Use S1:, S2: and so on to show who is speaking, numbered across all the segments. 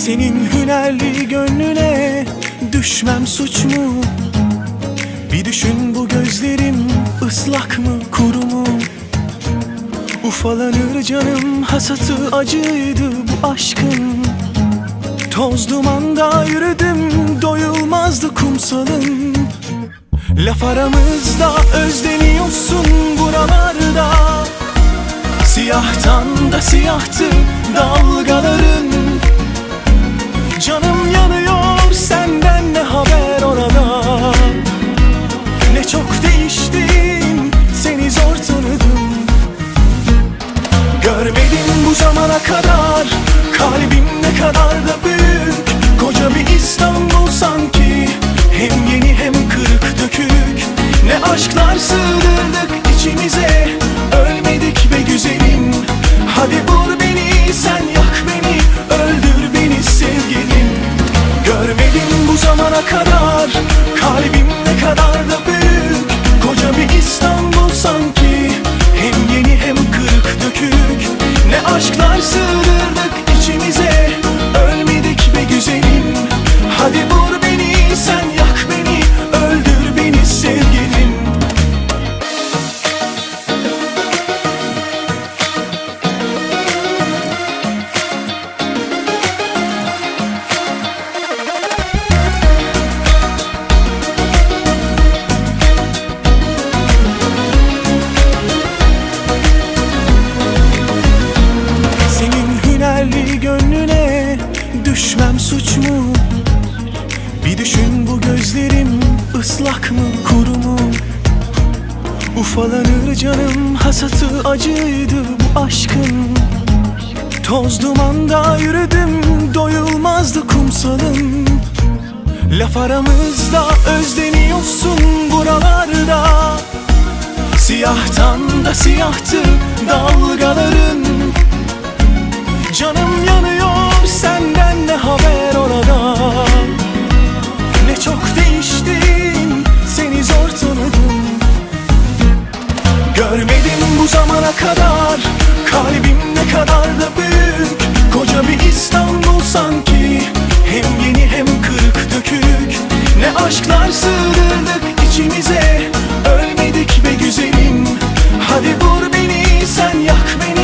S1: Senin hünerli gönlüne düşmem suç mu? Bir düşün bu gözlerim ıslak mı kuru mu? Ufalanır canım hasatı acıydı bu aşkın Toz dumanda yürüdüm doyulmazdı kumsalın Laf aramızda özleniyorsun buralarda Siyahtan da siyahtı dalgaların Aşklar sığdırdık içimize Ölmedik be güzelim. Hadi vur beni sen yak beni Öldür beni sevgilim. Görmedim bu zamana kadar düşmem suç mu? Bir düşün bu gözlerim ıslak mı kuru mu? Ufalanır canım hasatı acıydı bu aşkın Toz dumanda yürüdüm doyulmazdı kumsalın Laf aramızda özleniyorsun buralarda Siyahtan da siyahtı dalgaların haber orada? Ne çok değiştin seni zor tanıdım. Görmedim bu zamana kadar Kalbim ne kadar da büyük. Koca bir İstanbul sanki Hem yeni hem kırık dökük. Ne aşklar sığdırdık içimize Ölmedik be güzelim. Hadi vur beni sen yak beni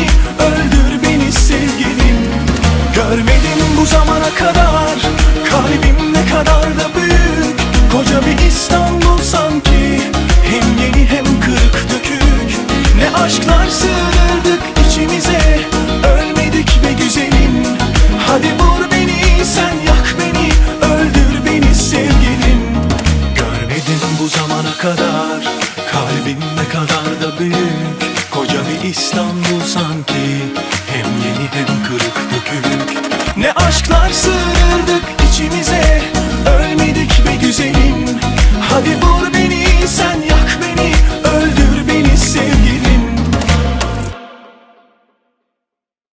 S1: Ne aşklar sığdırdık içimize